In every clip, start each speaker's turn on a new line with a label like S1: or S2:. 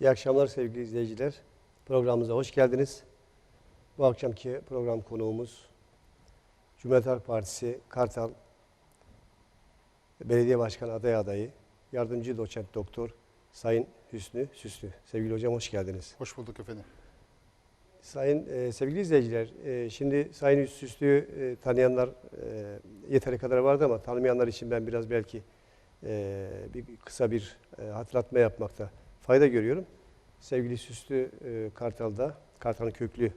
S1: İyi akşamlar sevgili izleyiciler. Programımıza hoş geldiniz. Bu akşamki program konuğumuz Cumhuriyet Halk Partisi Kartal Belediye Başkanı aday adayı, yardımcı doçent doktor Sayın Hüsnü Süslü. Sevgili hocam hoş geldiniz.
S2: Hoş bulduk efendim.
S1: Sayın e, sevgili izleyiciler, e, şimdi Sayın Hüsnü Süslü'yü e, tanıyanlar e, yeteri kadar vardı ama tanımayanlar için ben biraz belki e, bir kısa bir e, hatırlatma yapmakta fayda görüyorum. Sevgili Süslü e, Kartal'da, Kartal'ın köklü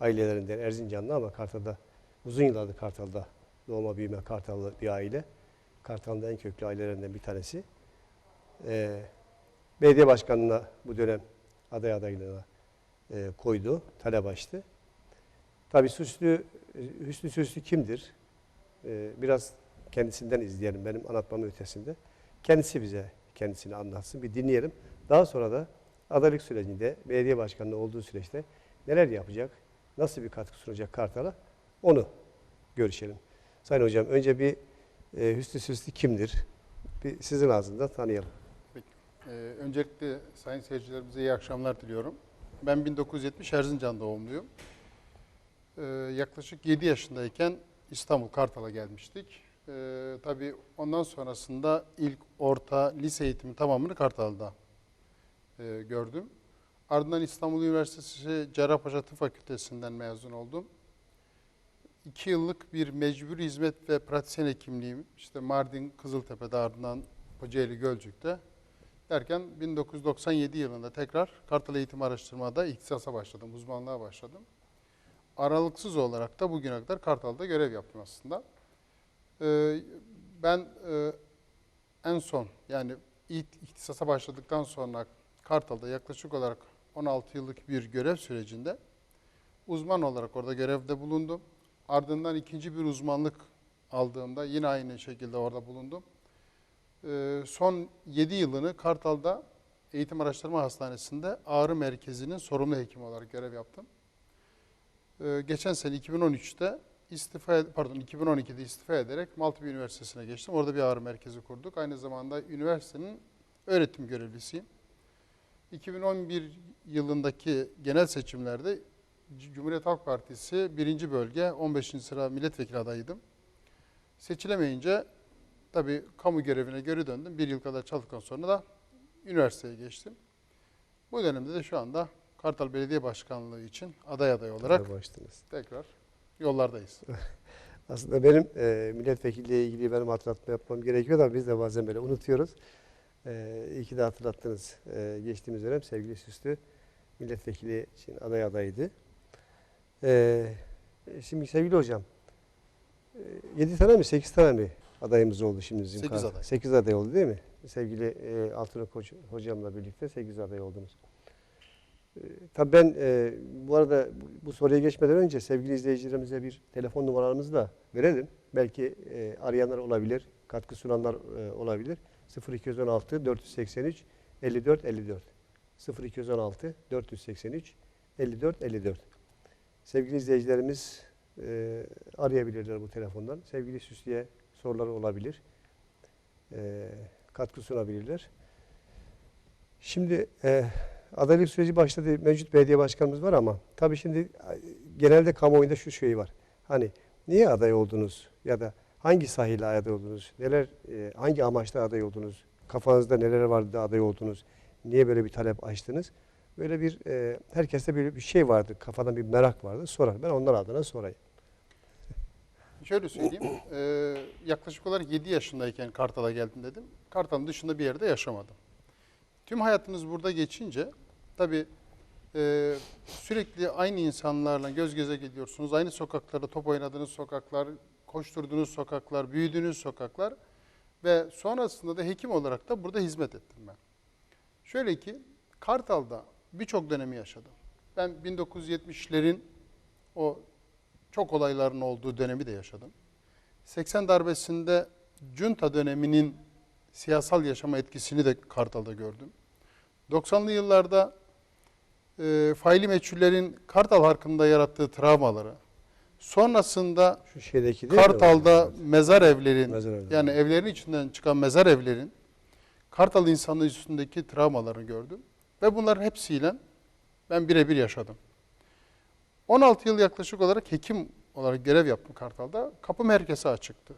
S1: ailelerinden Erzincanlı ama Kartal'da uzun yıllardır Kartal'da doğma büyüme Kartallı bir aile. Kartal'ın en köklü ailelerinden bir tanesi. E, belediye başkanına bu dönem aday adaylığına e, koydu, talep açtı. Tabii Süslü, Hüsnü Süslü kimdir? E, biraz kendisinden izleyelim benim anlatmamın ötesinde. Kendisi bize kendisini anlatsın, bir dinleyelim. Daha sonra da adaylık sürecinde, belediye başkanlığı olduğu süreçte neler yapacak, nasıl bir katkı sunacak Kartal'a onu görüşelim. Sayın Hocam önce bir e, Hüsnü Süslü kimdir? Bir sizin ağzından tanıyalım.
S2: Ee, öncelikle sayın seyircilerimize iyi akşamlar diliyorum. Ben 1970 Erzincan doğumluyum. Ee, yaklaşık 7 yaşındayken İstanbul Kartal'a gelmiştik. Ee, tabii ondan sonrasında ilk orta lise eğitimi tamamını Kartal'da e, gördüm. Ardından İstanbul Üniversitesi Cerrahpaşa Tıp Fakültesinden mezun oldum. İki yıllık bir mecbur hizmet ve pratisyen hekimliğim işte Mardin Kızıltepe'de ardından Kocaeli Gölcük'te derken 1997 yılında tekrar Kartal Eğitim Araştırma'da ihtisasa başladım, uzmanlığa başladım. Aralıksız olarak da bugüne kadar Kartal'da görev yaptım aslında. Ee, ben e, en son yani ihtisasa başladıktan sonra Kartal'da yaklaşık olarak 16 yıllık bir görev sürecinde uzman olarak orada görevde bulundum. Ardından ikinci bir uzmanlık aldığımda yine aynı şekilde orada bulundum. Ee, son 7 yılını Kartal'da Eğitim Araştırma Hastanesi'nde ağrı merkezinin sorumlu hekimi olarak görev yaptım. Ee, geçen sene 2013'te istifa pardon 2012'de istifa ederek Maltepe Üniversitesi'ne geçtim. Orada bir ağrı merkezi kurduk. Aynı zamanda üniversitenin öğretim görevlisiyim. 2011 yılındaki genel seçimlerde Cumhuriyet Halk Partisi 1. bölge 15. sıra milletvekili adayıydım. Seçilemeyince tabii kamu görevine geri döndüm. Bir yıl kadar çalıştıktan sonra da üniversiteye geçtim. Bu dönemde de şu anda Kartal Belediye Başkanlığı için aday aday olarak
S1: Başladınız.
S2: tekrar yollardayız.
S1: Aslında benim e, milletvekilliği ilgili benim hatırlatma yapmam gerekiyor da biz de bazen böyle unutuyoruz. E, iyi ki de hatırlattınız. E, geçtiğimiz dönem sevgili Süslü milletvekili için aday adaydı. E, şimdi sevgili hocam, 7 tane mi 8 tane mi adayımız oldu şimdi bizim
S2: Sekiz
S1: karşımızda?
S2: aday.
S1: 8 aday oldu değil mi? Sevgili e, Altınok Hoca- hocamla birlikte 8 aday oldunuz. E, tabii ben e, bu arada bu, bu soruya geçmeden önce sevgili izleyicilerimize bir telefon numaramızı da verelim. Belki e, arayanlar olabilir, katkı sunanlar e, olabilir. 0216 483 54 54 0216 483 54 54 Sevgili izleyicilerimiz e, arayabilirler bu telefondan. Sevgili Süslü'ye soruları olabilir. E, katkı sunabilirler. Şimdi e, adaylık süreci başladı. Mevcut belediye başkanımız var ama tabii şimdi e, genelde kamuoyunda şu şey var. Hani niye aday oldunuz ya da hangi sahiyle aday oldunuz? Neler e, hangi amaçla aday oldunuz? Kafanızda neler vardı da aday oldunuz? Niye böyle bir talep açtınız? Böyle bir e, herkeste böyle bir şey vardı. Kafadan bir merak vardı. Sorar. Ben onlar adına sorayım.
S2: Şöyle söyleyeyim, e, yaklaşık olarak 7 yaşındayken Kartal'a geldim dedim. Kartal'ın dışında bir yerde yaşamadım. Tüm hayatınız burada geçince tabii e, sürekli aynı insanlarla göz göze geliyorsunuz. Aynı sokaklarda top oynadığınız sokaklar, koşturduğunuz sokaklar, büyüdüğünüz sokaklar ve sonrasında da hekim olarak da burada hizmet ettim ben. Şöyle ki Kartal'da birçok dönemi yaşadım. Ben 1970'lerin o çok olayların olduğu dönemi de yaşadım. 80 darbesinde junta döneminin siyasal yaşama etkisini de Kartal'da gördüm. 90'lı yıllarda e, faili meçhullerin Kartal halkında yarattığı travmaları, sonrasında
S1: Şu şeydeki değil mi?
S2: Kartal'da mezar evlerin,
S1: Mezar evleri.
S2: yani evlerin içinden çıkan mezar evlerin Kartal insanlığı üstündeki travmalarını gördüm. Ve bunların hepsiyle ben birebir yaşadım. 16 yıl yaklaşık olarak hekim olarak görev yaptım Kartal'da. Kapım herkese açıktı.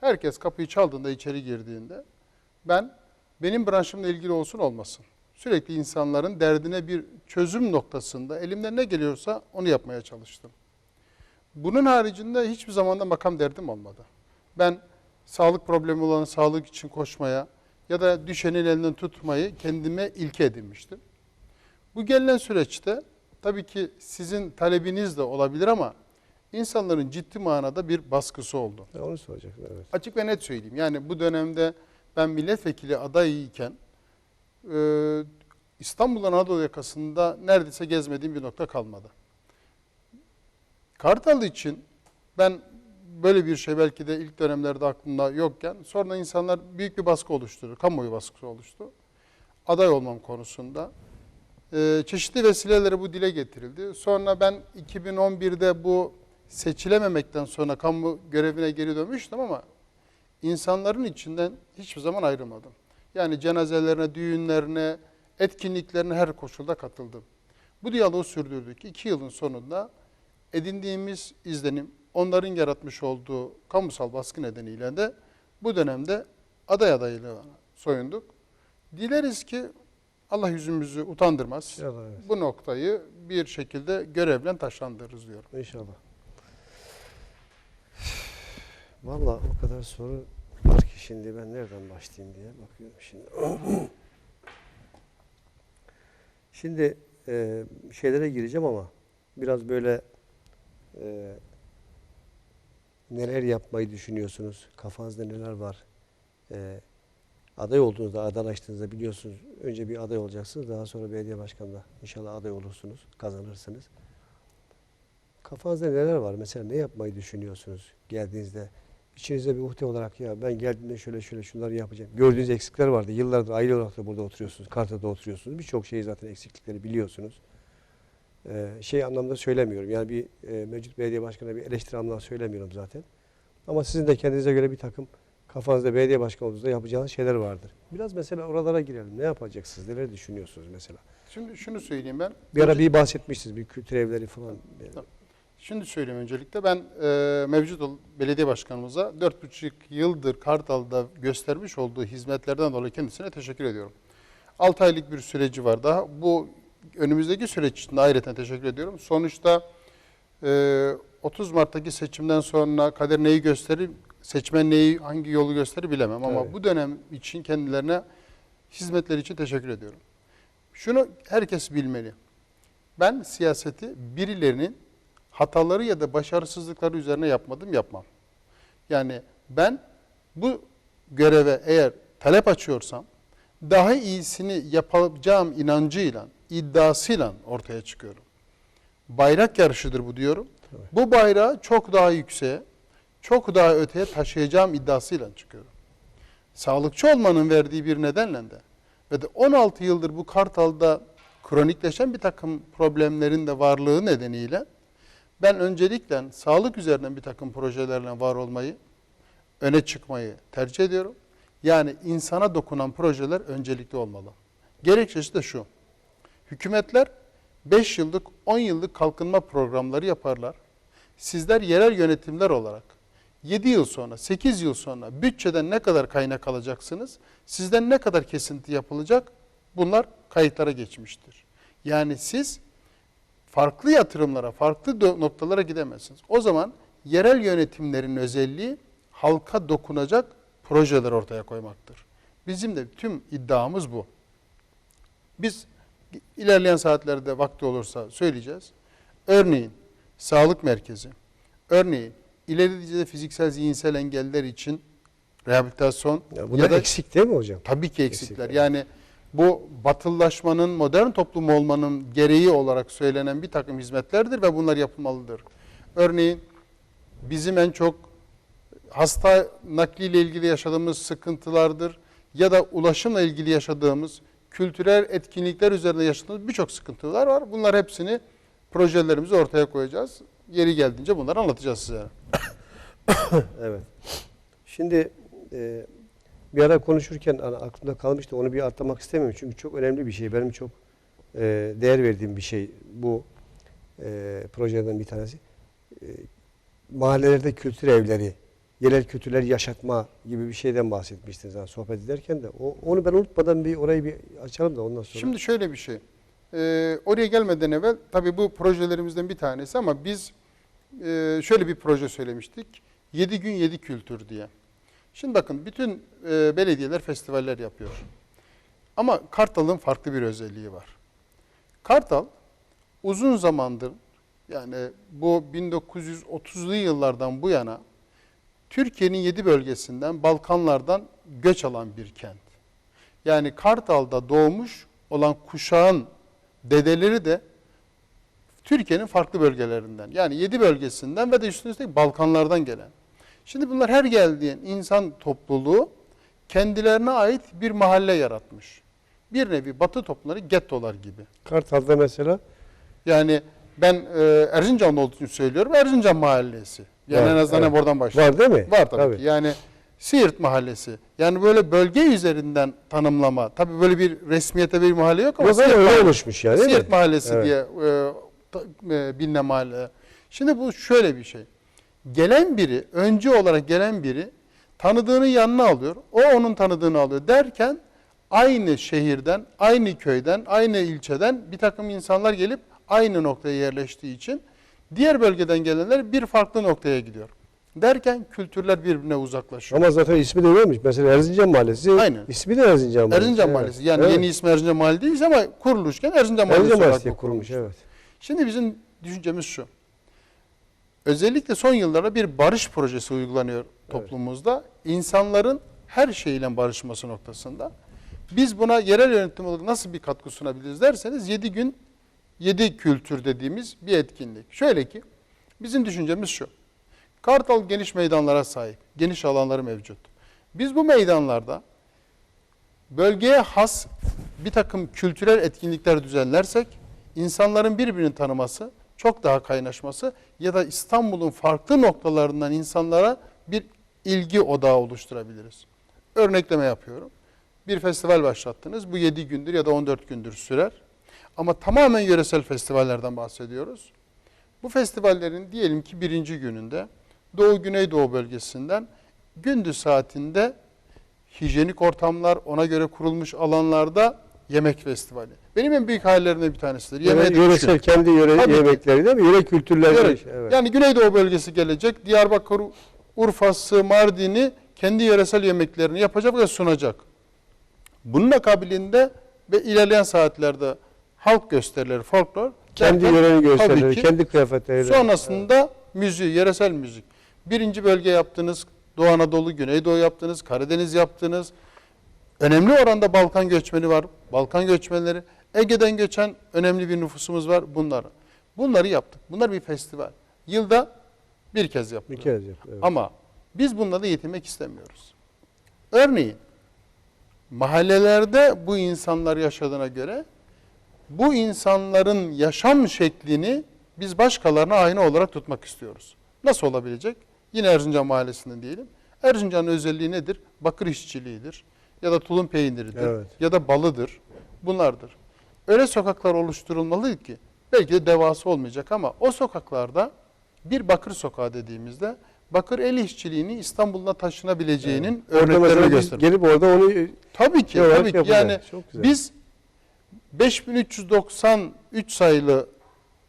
S2: Herkes kapıyı çaldığında içeri girdiğinde ben benim branşımla ilgili olsun olmasın. Sürekli insanların derdine bir çözüm noktasında elimden ne geliyorsa onu yapmaya çalıştım. Bunun haricinde hiçbir zamanda makam derdim olmadı. Ben sağlık problemi olan sağlık için koşmaya ya da düşenin elinden tutmayı kendime ilke edinmiştim. Bu gelinen süreçte tabii ki sizin talebiniz de olabilir ama insanların ciddi manada bir baskısı oldu.
S1: Ya Onu soracaktım evet.
S2: Açık ve net söyleyeyim. Yani bu dönemde ben milletvekili adayıyken e, İstanbul Anadolu yakasında neredeyse gezmediğim bir nokta kalmadı. Kartal için ben böyle bir şey belki de ilk dönemlerde aklımda yokken sonra insanlar büyük bir baskı oluşturdu. Kamuoyu baskısı oluştu. Aday olmam konusunda. E, çeşitli vesileleri bu dile getirildi. Sonra ben 2011'de bu seçilememekten sonra kamu görevine geri dönmüştüm ama insanların içinden hiçbir zaman ayrılmadım. Yani cenazelerine, düğünlerine, etkinliklerine her koşulda katıldım. Bu diyaloğu sürdürdük. İki yılın sonunda edindiğimiz izlenim, onların yaratmış olduğu kamusal baskı nedeniyle de bu dönemde aday adaylığına soyunduk. Dileriz ki Allah yüzümüzü utandırmaz.
S1: İnşallah evet.
S2: Bu noktayı bir şekilde görevlen taşlandırırız diyorum.
S1: İnşallah. Vallahi o kadar soru var ki şimdi ben nereden başlayayım diye bakıyorum şimdi. şimdi e, şeylere gireceğim ama biraz böyle e, neler yapmayı düşünüyorsunuz? Kafanızda neler var? E, aday olduğunuzda, adaylaştığınızda biliyorsunuz önce bir aday olacaksınız. Daha sonra belediye başkanına inşallah aday olursunuz, kazanırsınız. Kafanızda neler var? Mesela ne yapmayı düşünüyorsunuz geldiğinizde? İçinizde bir uhde olarak ya ben geldiğimde şöyle şöyle şunları yapacağım. Gördüğünüz eksikler vardı. Yıllardır aile olarak da burada oturuyorsunuz. Karta'da oturuyorsunuz. Birçok şeyi zaten eksiklikleri biliyorsunuz. Ee, şey anlamda söylemiyorum. Yani bir e, mevcut belediye başkanına bir eleştiri anlamda söylemiyorum zaten. Ama sizin de kendinize göre bir takım kafanızda belediye başkanı olduğunuzda yapacağınız şeyler vardır. Biraz mesela oralara girelim. Ne yapacaksınız? Neler düşünüyorsunuz mesela?
S2: Şimdi şunu söyleyeyim ben.
S1: Bir ara bir bahsetmiştiniz. Bir kültür evleri falan.
S2: Tamam. Şimdi söyleyeyim öncelikle ben e, mevcut belediye başkanımıza 4,5 yıldır Kartal'da göstermiş olduğu hizmetlerden dolayı kendisine teşekkür ediyorum. 6 aylık bir süreci var daha. Bu önümüzdeki süreç için de ayrıca teşekkür ediyorum. Sonuçta e, 30 Mart'taki seçimden sonra kader neyi gösterir, seçmen neyi, hangi yolu gösterir bilemem. Ama
S1: Evet.
S2: bu dönem için kendilerine hizmetleri için teşekkür ediyorum. Şunu herkes bilmeli. Ben siyaseti birilerinin hataları ya da başarısızlıkları üzerine yapmadım, yapmam. Yani ben bu göreve eğer talep açıyorsam daha iyisini yapacağım inancıyla, iddiasıyla ortaya çıkıyorum. Bayrak yarışıdır bu diyorum.
S1: Tabii.
S2: Bu bayrağı çok daha yükseğe, çok daha öteye taşıyacağım iddiasıyla çıkıyorum. Sağlıkçı olmanın verdiği bir nedenle de ve de 16 yıldır bu Kartal'da kronikleşen bir takım problemlerin de varlığı nedeniyle ben öncelikle sağlık üzerinden bir takım projelerle var olmayı, öne çıkmayı tercih ediyorum. Yani insana dokunan projeler öncelikli olmalı. Gerekçesi de şu. Hükümetler 5 yıllık, 10 yıllık kalkınma programları yaparlar. Sizler yerel yönetimler olarak 7 yıl sonra, 8 yıl sonra bütçeden ne kadar kaynak alacaksınız? Sizden ne kadar kesinti yapılacak? Bunlar kayıtlara geçmiştir. Yani siz farklı yatırımlara, farklı noktalara gidemezsiniz. O zaman yerel yönetimlerin özelliği halka dokunacak projeler ortaya koymaktır. Bizim de tüm iddiamız bu. Biz ilerleyen saatlerde vakti olursa söyleyeceğiz. Örneğin sağlık merkezi, örneğin ileri derecede fiziksel zihinsel engeller için rehabilitasyon
S1: Ya bunlar
S2: da
S1: eksik değil mi hocam?
S2: Tabii ki eksikler.
S1: Eksikler.
S2: Yani bu batıllaşmanın, modern toplum olmanın gereği olarak söylenen bir takım hizmetlerdir ve bunlar yapılmalıdır. Örneğin bizim en çok hasta nakliyle ilgili yaşadığımız sıkıntılardır ya da ulaşımla ilgili yaşadığımız kültürel etkinlikler üzerinde yaşadığımız birçok sıkıntılar var. Bunlar hepsini projelerimizi ortaya koyacağız. Yeri geldiğince bunları anlatacağız size.
S1: Evet. Şimdi e, bir ara konuşurken aklımda kalmıştı onu bir atlamak istemiyorum çünkü çok önemli bir şey. Benim çok e, değer verdiğim bir şey bu e, projeden bir tanesi. E, mahallelerde kültür evleri, yerel kültürler yaşatma gibi bir şeyden bahsetmiştiniz yani sohbet ederken de. O, onu ben unutmadan bir orayı bir açalım da ondan sonra.
S2: Şimdi şöyle bir şey. Ee, oraya gelmeden evvel tabii bu projelerimizden bir tanesi ama biz e, şöyle bir proje söylemiştik. 7 gün 7 kültür diye. Şimdi bakın bütün e, belediyeler festivaller yapıyor. Ama Kartal'ın farklı bir özelliği var. Kartal uzun zamandır yani bu 1930'lu yıllardan bu yana Türkiye'nin 7 bölgesinden Balkanlardan göç alan bir kent. Yani Kartal'da doğmuş olan kuşağın dedeleri de Türkiye'nin farklı bölgelerinden. Yani 7 bölgesinden ve de üstüne üstlük Balkanlardan gelen. Şimdi bunlar her geldiğin insan topluluğu kendilerine ait bir mahalle yaratmış. Bir nevi batı toplumları gettolar gibi.
S1: Kartal'da mesela
S2: Yani ben e, Erzincan'da olduğu için söylüyorum. Erzincan mahallesi. Yani
S1: Var,
S2: en azından
S1: evet.
S2: oradan başlayalım.
S1: var değil mi?
S2: Var tabii, ki. Yani Siirt Mahallesi. Yani böyle bölge üzerinden tanımlama. Tabii böyle bir resmiyete bir mahalle yok ama
S1: Yok
S2: Siirt
S1: öyle
S2: Mahallesi-
S1: oluşmuş yani
S2: Siirt
S1: mi?
S2: Mahallesi
S1: Evet.
S2: diye e, ta- e, bilinen mahalle. Şimdi bu şöyle bir şey. Gelen biri, öncü olarak gelen biri tanıdığını yanına alıyor. O onun tanıdığını alıyor derken aynı şehirden, aynı köyden, aynı ilçeden bir takım insanlar gelip aynı noktaya yerleştiği için diğer bölgeden gelenler bir farklı noktaya gidiyor. Derken kültürler birbirine uzaklaşıyor.
S1: Ama zaten ismi de öyleymiş. Mesela Erzincan Mahallesi.
S2: Aynen.
S1: ismi de Erzincan Mahallesi.
S2: Erzincan
S1: Evet.
S2: Mahallesi. Yani
S1: Evet.
S2: yeni ismi Erzincan Mahallesi değil ama kuruluşken Erzincan Mahallesi
S1: Erzincan
S2: olarak bu
S1: kurulmuş evet.
S2: Şimdi bizim düşüncemiz şu. Özellikle son yıllarda bir barış projesi uygulanıyor toplumumuzda. İnsanların her şeyle barışması noktasında. Biz buna yerel yönetim olarak nasıl bir katkı sunabiliriz derseniz 7 gün 7 kültür dediğimiz bir etkinlik. Şöyle ki bizim düşüncemiz şu. Kartal geniş meydanlara sahip, geniş alanları mevcut. Biz bu meydanlarda bölgeye has bir takım kültürel etkinlikler düzenlersek insanların birbirini tanıması, çok daha kaynaşması ya da İstanbul'un farklı noktalarından insanlara bir ilgi odağı oluşturabiliriz. Örnekleme yapıyorum. Bir festival başlattınız. Bu 7 gündür ya da 14 gündür sürer. Ama tamamen yöresel festivallerden bahsediyoruz. Bu festivallerin diyelim ki birinci gününde Doğu Güneydoğu bölgesinden gündüz saatinde hijyenik ortamlar, ona göre kurulmuş alanlarda yemek festivali. Benim en büyük hayallerimden bir tanesidir. Yemeğe düşkün.
S1: yöresel kendi yöre
S2: Tabii
S1: yemekleri değil mi? Yöre kültürleri.
S2: Yöre-
S1: Evet.
S2: Yani Güneydoğu bölgesi gelecek. Diyarbakır, Urfa'sı, Mardin'i kendi yöresel yemeklerini yapacak ve sunacak. Bunun akabinde ve ilerleyen saatlerde halk gösterileri, folklor.
S1: kendi
S2: tabii
S1: gösterileri,
S2: ki
S1: kendi kıyafetleriyle.
S2: Sonrasında müziği, yöresel müzik. Birinci bölge yaptınız, Doğu Anadolu, Güneydoğu yaptınız, Karadeniz yaptınız. Önemli oranda Balkan göçmeni var. Balkan göçmenleri. Ege'den göçen önemli bir nüfusumuz var. Bunlar. Bunları yaptık. Bunlar bir festival. Yılda bir kez
S1: Bir
S2: yapılıyor.
S1: kez yap. Evet.
S2: Ama biz bununla da yetinmek istemiyoruz. Örneğin mahallelerde bu insanlar yaşadığına göre bu insanların yaşam şeklini biz başkalarına aynı olarak tutmak istiyoruz. Nasıl olabilecek? Yine Erzincan Mahallesi'nden diyelim. Erzincan'ın özelliği nedir? Bakır işçiliğidir ya da tulum peyniridir
S1: Evet.
S2: ya da balıdır. Bunlardır. Öyle sokaklar oluşturulmalı ki belki de devası olmayacak ama o sokaklarda bir bakır sokağı dediğimizde bakır el işçiliğini İstanbul'da taşınabileceğinin
S1: Orada
S2: örneklerini gösterir.
S1: gelip orada onu
S2: Tabii ki, tabii ki. Yani
S1: Çok güzel.
S2: biz 5393 sayılı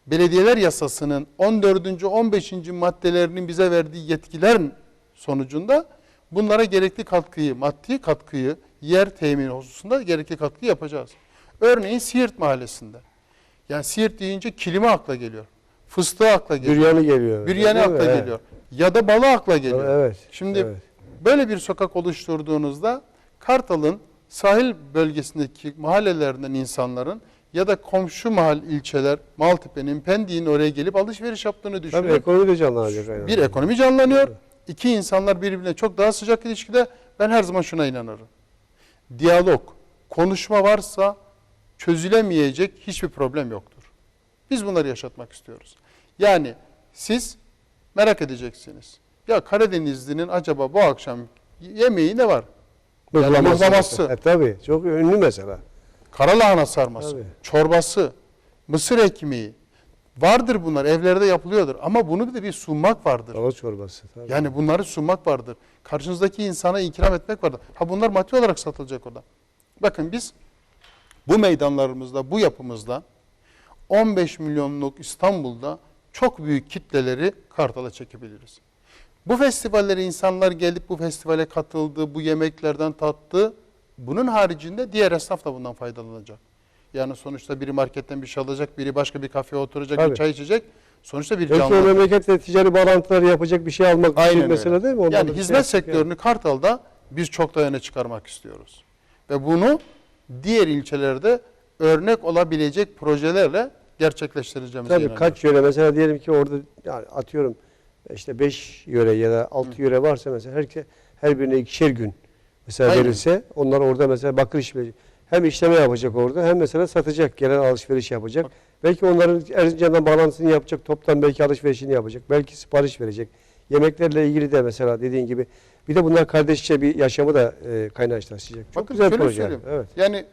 S2: Belediyeler Yasası'nın 14. 15. maddelerinin bize verdiği yetkiler sonucunda bunlara gerekli katkıyı, maddi katkıyı, yer temini hususunda gerekli katkı yapacağız. Örneğin Siirt Mahallesi'nde. Yani Siirt deyince kilime akla geliyor. Fıstığı akla geliyor.
S1: büryanı geliyor.
S2: Büryanı
S1: Değil mi?
S2: akla
S1: Evet.
S2: geliyor. Ya da balı akla geliyor.
S1: Evet.
S2: Şimdi
S1: evet.
S2: Böyle bir sokak oluşturduğunuzda Kartal'ın sahil bölgesindeki mahallelerinden insanların ya da komşu mahal ilçeler, Maltepe'nin, Pendik'in oraya gelip alışveriş yaptığını
S1: Tabii
S2: düşünün.
S1: ekonomi de canlanacak. aynen.
S2: Bir ekonomi canlanıyor. İki insanlar birbirine çok daha sıcak ilişkide. Ben her zaman şuna inanırım. Diyalog, konuşma varsa çözülemeyecek hiçbir problem yoktur. Biz bunları yaşatmak istiyoruz. Yani siz merak edeceksiniz. Ya Karadenizli'nin acaba bu akşam yemeği ne var?
S1: Mıhlaması.
S2: mıhlaması.
S1: E, tabii çok ünlü mesela.
S2: karalahana sarması,
S1: Tabii.
S2: çorbası, mısır ekmeği vardır bunlar. Evlerde yapılıyordur. Ama bunu bir de bir sunmak vardır.
S1: Dava çorbası. Tabii.
S2: Yani bunları sunmak vardır. Karşınızdaki insana ikram etmek vardır. Ha bunlar maddi olarak satılacak orada. Bakın biz bu meydanlarımızda, bu yapımızda 15 milyonluk İstanbul'da çok büyük kitleleri Kartal'a çekebiliriz. Bu festivallere insanlar gelip bu festivale katıldı, bu yemeklerden tattı. Bunun haricinde diğer esnaf da bundan faydalanacak. Yani sonuçta biri marketten bir şey alacak, biri başka bir kafeye oturacak,
S1: Tabii.
S2: bir çay içecek. Sonuçta bir canlı.
S1: memleketle ticari bağlantıları yapacak bir şey almak
S2: Aynen
S1: için
S2: öyle.
S1: mesela değil mi? Ondan da
S2: Yani
S1: şey
S2: hizmet
S1: yapacak
S2: sektörünü Kartal'da biz çok da öne çıkarmak istiyoruz. Ve bunu diğer ilçelerde örnek olabilecek projelerle gerçekleştireceğimize
S1: Tabii kaç yöre mesela diyelim ki orada yani atıyorum işte 5 yöre ya da 6 yöre varsa mesela her, her birine ikişer gün mesela
S2: Aynen.
S1: verilse onlar orada mesela bakır iş verecek. Hem işleme yapacak orada hem mesela satacak, gelen alışveriş yapacak.
S2: Bak.
S1: Belki onların Erzincan'dan bağlantısını yapacak, toptan belki alışverişini yapacak. Belki sipariş verecek. Yemeklerle ilgili de mesela dediğin gibi bir de bunlar kardeşçe bir yaşamı da e, kaynaştıracak. Çok
S2: Bakın
S1: güzel proje.
S2: söyleyeyim.
S1: Evet.
S2: Yani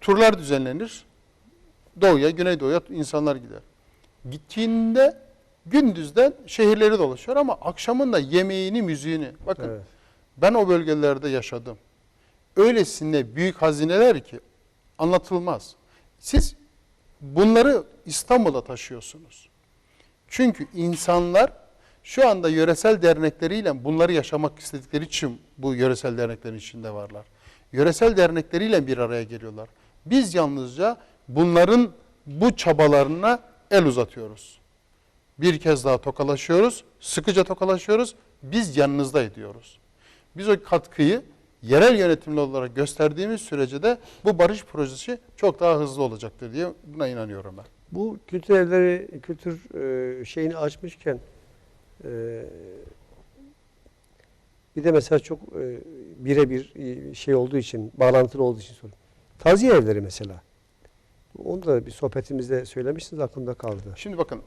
S2: turlar düzenlenir. Doğuya, Güneydoğu'ya insanlar gider. Gittiğinde gündüzden şehirleri dolaşıyor ama akşamın da yemeğini, müziğini. Bakın
S1: evet.
S2: Ben o bölgelerde yaşadım. Öylesine büyük hazineler ki anlatılmaz. Siz bunları İstanbul'a taşıyorsunuz. Çünkü insanlar şu anda yöresel dernekleriyle bunları yaşamak istedikleri için bu yöresel derneklerin içinde varlar. Yöresel dernekleriyle bir araya geliyorlar. Biz yalnızca bunların bu çabalarına el uzatıyoruz. Bir kez daha tokalaşıyoruz, sıkıca tokalaşıyoruz, biz yanınızda ediyoruz. Biz o katkıyı yerel yönetimli olarak gösterdiğimiz sürece de bu barış projesi çok daha hızlı olacaktır diye buna inanıyorum ben.
S1: Bu kültür evleri, kültür şeyini açmışken e, bir de mesela çok e, birebir e, şey olduğu için, bağlantılı olduğu için soruyorum. Taziye evleri mesela. Onu da bir sohbetimizde söylemiştiniz aklımda kaldı.
S2: Şimdi bakın,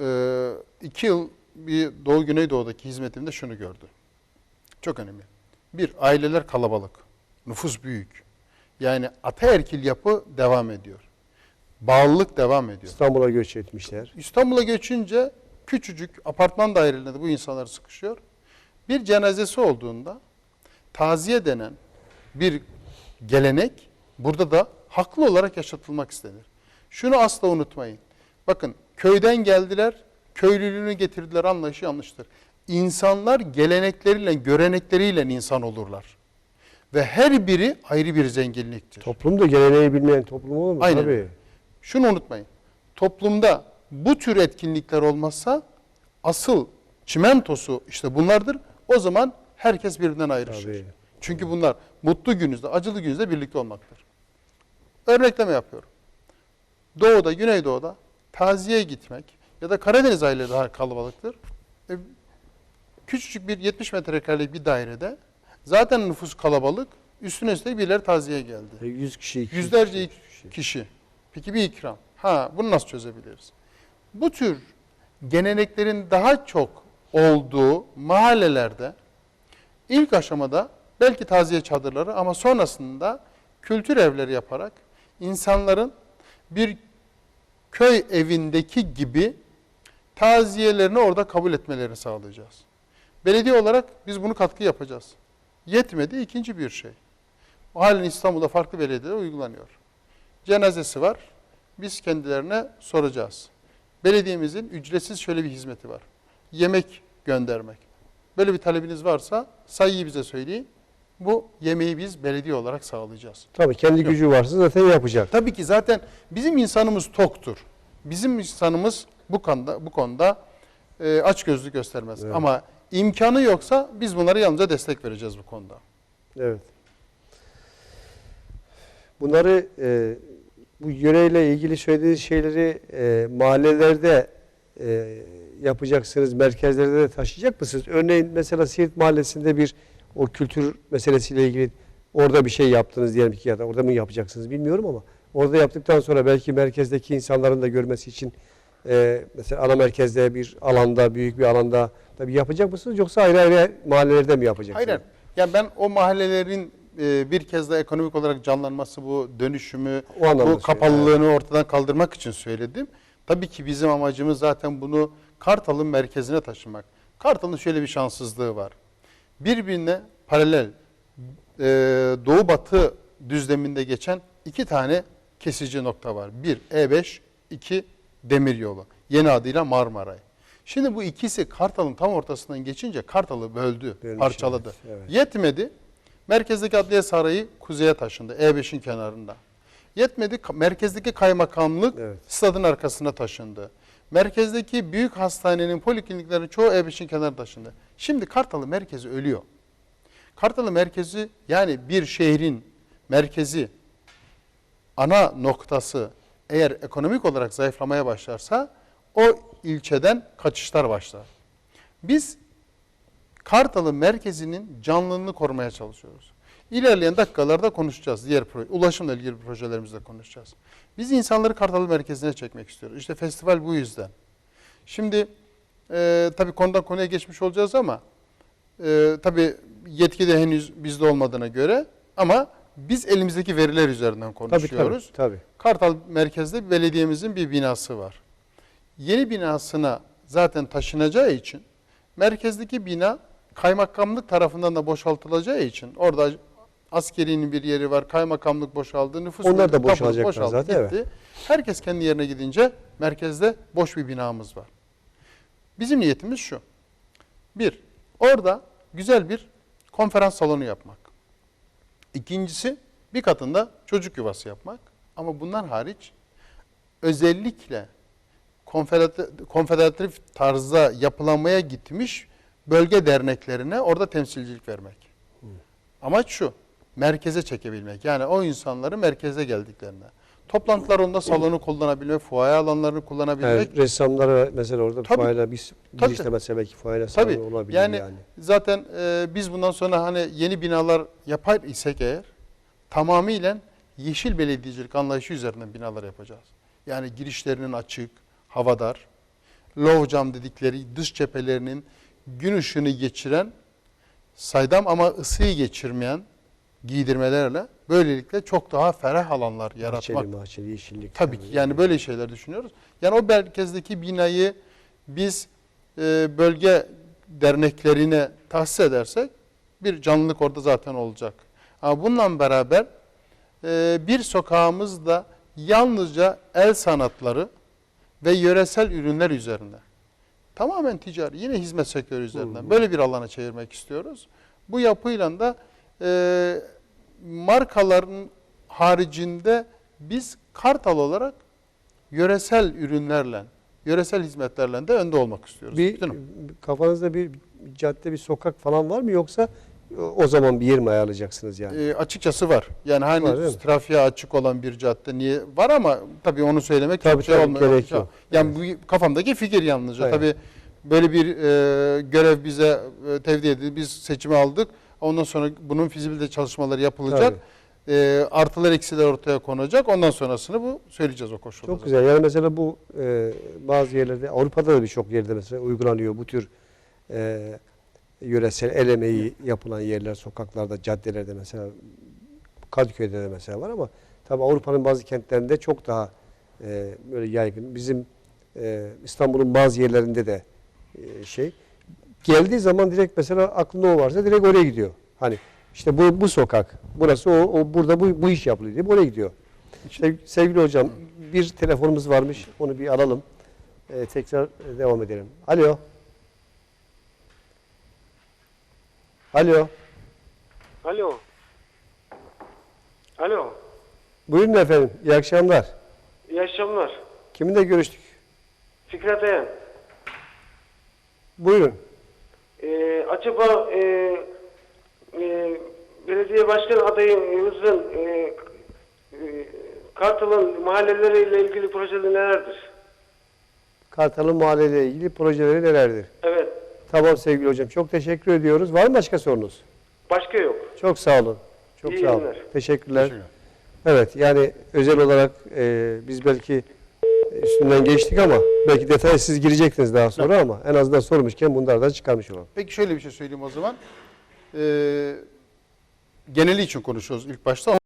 S2: eee, iki yıl bir Doğu Güneydoğu'daki hizmetimde şunu gördüm. Çok önemli. Bir, aileler kalabalık, nüfus büyük. Yani ataerkil yapı devam ediyor. Bağlılık devam ediyor.
S1: İstanbul'a göç etmişler.
S2: İstanbul'a geçince küçücük apartman dairelerinde bu insanlar sıkışıyor. Bir cenazesi olduğunda taziye denen bir gelenek burada da haklı olarak yaşatılmak istenir. Şunu asla unutmayın. Bakın köyden geldiler, köylülüğünü getirdiler anlayışı yanlıştır. İnsanlar gelenekleriyle, görenekleriyle insan olurlar. Ve her biri ayrı bir zenginliktir.
S1: Toplumda geleneği bilmeyen toplum olur mu?
S2: Aynen
S1: Tabii.
S2: Şunu unutmayın. Toplumda bu tür etkinlikler olmazsa asıl çimentosu işte bunlardır. O zaman herkes birbirinden ayrışır.
S1: Tabii.
S2: Çünkü bunlar mutlu gününüzde, acılı gününüzde birlikte olmaktır. Örnekleme yapıyorum. Doğuda, Güneydoğu'da taziye gitmek ya da Karadeniz aileleri daha kalabalıktır. E, küçücük bir 70 metrekarelik bir dairede zaten nüfus kalabalık. Üstüne üstlük birileri taziye geldi.
S1: E, 100 kişi, 200
S2: Yüzlerce
S1: kişi.
S2: kişi. Peki bir ikram. Ha bunu nasıl çözebiliriz? Bu tür geleneklerin daha çok olduğu mahallelerde ilk aşamada belki taziye çadırları ama sonrasında kültür evleri yaparak insanların bir köy evindeki gibi taziyelerini orada kabul etmelerini sağlayacağız. Belediye olarak biz bunu katkı yapacağız. Yetmedi ikinci bir şey. Halen İstanbul'da farklı belediyeler uygulanıyor. Cenazesi var. Biz kendilerine soracağız. Belediyemizin ücretsiz şöyle bir hizmeti var. Yemek göndermek. Böyle bir talebiniz varsa sayıyı bize söyleyin. Bu yemeği biz belediye olarak sağlayacağız.
S1: Tabii kendi
S2: Yok.
S1: gücü varsa zaten yapacak.
S2: Tabii ki zaten bizim insanımız toktur. Bizim insanımız bu konuda bu konuda e, açgözlü göstermez.
S1: Evet.
S2: Ama imkanı yoksa biz bunlara yalnızca destek vereceğiz bu konuda.
S1: Evet. Bunları e, bu yöreyle ilgili söylediğiniz şeyleri e, mahallelerde e, yapacaksınız, merkezlerde de taşıyacak mısınız? Örneğin mesela Siirt Mahallesi'nde bir o kültür meselesiyle ilgili orada bir şey yaptınız diyelim ki ya da orada mı yapacaksınız bilmiyorum ama orada yaptıktan sonra belki merkezdeki insanların da görmesi için e, mesela ana merkezde bir alanda, büyük bir alanda tabii yapacak mısınız yoksa ayrı ayrı mahallelerde mi yapacaksınız?
S2: Hayır. Yani ben o mahallelerin e, bir kez daha ekonomik olarak canlanması, bu dönüşümü,
S1: O
S2: bu kapalılığını ortadan kaldırmak için söyledim. Tabii ki bizim amacımız zaten bunu Kartal'ın merkezine taşımak. Kartal'ın şöyle bir şanssızlığı var. Birbirine paralel e, doğu batı düzleminde geçen iki tane kesici nokta var. Bir E5, iki demiryolu. Yeni adıyla Marmaray. Şimdi bu ikisi Kartal'ın tam ortasından geçince Kartal'ı böldü,
S1: Bölmüş,
S2: parçaladı.
S1: evet.
S2: Yetmedi. Merkezdeki Adliye Sarayı kuzeye taşındı. E5'in kenarında. Yetmedi. Merkezdeki kaymakamlık
S1: Evet.
S2: stadın arkasına taşındı. Merkezdeki büyük hastanenin polikliniklerin çoğu E5'in kenarına taşındı. Şimdi Kartalı merkezi ölüyor. Kartalı merkezi yani bir şehrin merkezi ana noktası eğer ekonomik olarak zayıflamaya başlarsa o ilçeden kaçışlar başlar. Biz Kartal'ın merkezinin canlılığını korumaya çalışıyoruz. İlerleyen dakikalarda konuşacağız. Diğer proje, ulaşımla ilgili projelerimizde konuşacağız. Biz insanları Kartal merkezine çekmek istiyoruz. İşte festival bu yüzden. Şimdi e, tabii konudan konuya geçmiş olacağız ama e, tabii yetki de henüz bizde olmadığına göre ama biz elimizdeki veriler üzerinden
S1: Tabii
S2: konuşuyoruz.
S1: tabii. tabii.
S2: Kartal merkezde belediyemizin bir binası var. Yeni binasına zaten taşınacağı için merkezdeki bina kaymakamlık tarafından da boşaltılacağı için orada askerinin bir yeri var, kaymakamlık boşaldı, nüfus
S1: Onlar da boşalacaklar
S2: boşaldı,
S1: zaten,
S2: gitti. Herkes kendi yerine gidince merkezde boş bir binamız var. Bizim niyetimiz şu. Bir, orada güzel bir konferans salonu yapmak. İkincisi bir katında çocuk yuvası yapmak. Ama bundan hariç özellikle konfederat- konfederatif tarzda yapılanmaya gitmiş bölge derneklerine orada temsilcilik vermek. Amaç şu, merkeze çekebilmek. Yani o insanları merkeze geldiklerine. Toplantılar onda salonu kullanabilmek, fuaye alanlarını kullanabilmek.
S1: Yani ressamlara mesela orada
S2: Tabii.
S1: fuayla bir
S2: Tabii.
S1: mesela belki fuayla
S2: Tabii.
S1: salonu olabilir
S2: Yani,
S1: yani.
S2: zaten e, biz bundan sonra hani yeni binalar yapar isek eğer tamamıyla yeşil belediyecilik anlayışı üzerinden binalar yapacağız. Yani girişlerinin açık, havadar, low cam dedikleri dış cephelerinin gün ışığını geçiren, saydam ama ısıyı geçirmeyen giydirmelerle böylelikle çok daha ferah alanlar yaratmak
S1: Bahçeli, bahçeli, yeşillik.
S2: Tabii ki yani böyle şeyler düşünüyoruz. Yani o merkezdeki binayı biz e, bölge derneklerine tahsis edersek bir canlılık orada zaten olacak. Ama bununla beraber e, bir sokağımızda yalnızca el sanatları ve yöresel ürünler üzerine tamamen ticari yine hizmet sektörü üzerinden böyle bir alana çevirmek istiyoruz. Bu yapıyla da e, markaların haricinde biz Kartal olarak yöresel ürünlerle, yöresel hizmetlerle de önde olmak istiyoruz.
S1: Bir kafanızda bir cadde, bir sokak falan var mı yoksa o zaman bir yer mi ayarlayacaksınız yani?
S2: E, açıkçası var. Yani
S1: Var,
S2: hani
S1: mi?
S2: trafiğe açık olan bir cadde niye var ama tabii onu söylemek
S1: Tabii,
S2: çok şey
S1: tabii,
S2: olmuyor.
S1: gerek yok.
S2: Yani bu kafamdaki fikir yalnızca.
S1: Evet.
S2: Tabii böyle bir e, görev bize e, tevdi edildi. Biz seçimi aldık. Ondan sonra bunun fizibilite çalışmaları yapılacak. E, artılar eksiler ortaya konacak. Ondan sonrasını bu söyleyeceğiz o koşulda.
S1: Çok güzel. Yani mesela bu e, bazı yerlerde, Avrupa'da da birçok yerde mesela uygulanıyor bu tür e, yöresel el emeği yapılan yerler, sokaklarda, caddelerde mesela Kadıköy'de de mesela var ama tabii Avrupa'nın bazı kentlerinde çok daha e, böyle yaygın. Bizim e, İstanbul'un bazı yerlerinde de şey geldiği zaman direkt mesela aklında o varsa direkt oraya gidiyor. Hani işte bu bu sokak, burası o, o burada bu bu iş yapılıyor diye oraya gidiyor. Sev- sevgili hocam bir telefonumuz varmış. Onu bir alalım. Ee, tekrar e, devam edelim. Alo. Alo.
S3: Alo. Alo.
S1: Buyurun efendim. İyi akşamlar.
S3: İyi akşamlar.
S1: Kiminle görüştük?
S3: Fikret Ayan.
S1: Buyurun.
S3: Ee, acaba e, e, belediye başkan adayımızın e, e, Kartal'ın mahalleleriyle ilgili projeleri nelerdir?
S1: Kartal'ın mahalleyle ilgili projeleri nelerdir?
S3: Evet.
S1: Tamam sevgili hocam. Çok teşekkür ediyoruz. Var mı başka sorunuz?
S3: Başka yok.
S1: Çok sağ olun. Çok
S3: İyi
S1: sağ olun.
S3: günler.
S1: Teşekkürler.
S2: Teşekkür ederim.
S1: Evet yani özel olarak e, biz belki üstünden geçtik ama belki detaya siz girecektiniz daha sonra ama en azından sormuşken bunlardan çıkarmış olalım.
S2: Peki şöyle bir şey söyleyeyim o zaman. Ee, geneli için konuşuyoruz ilk başta.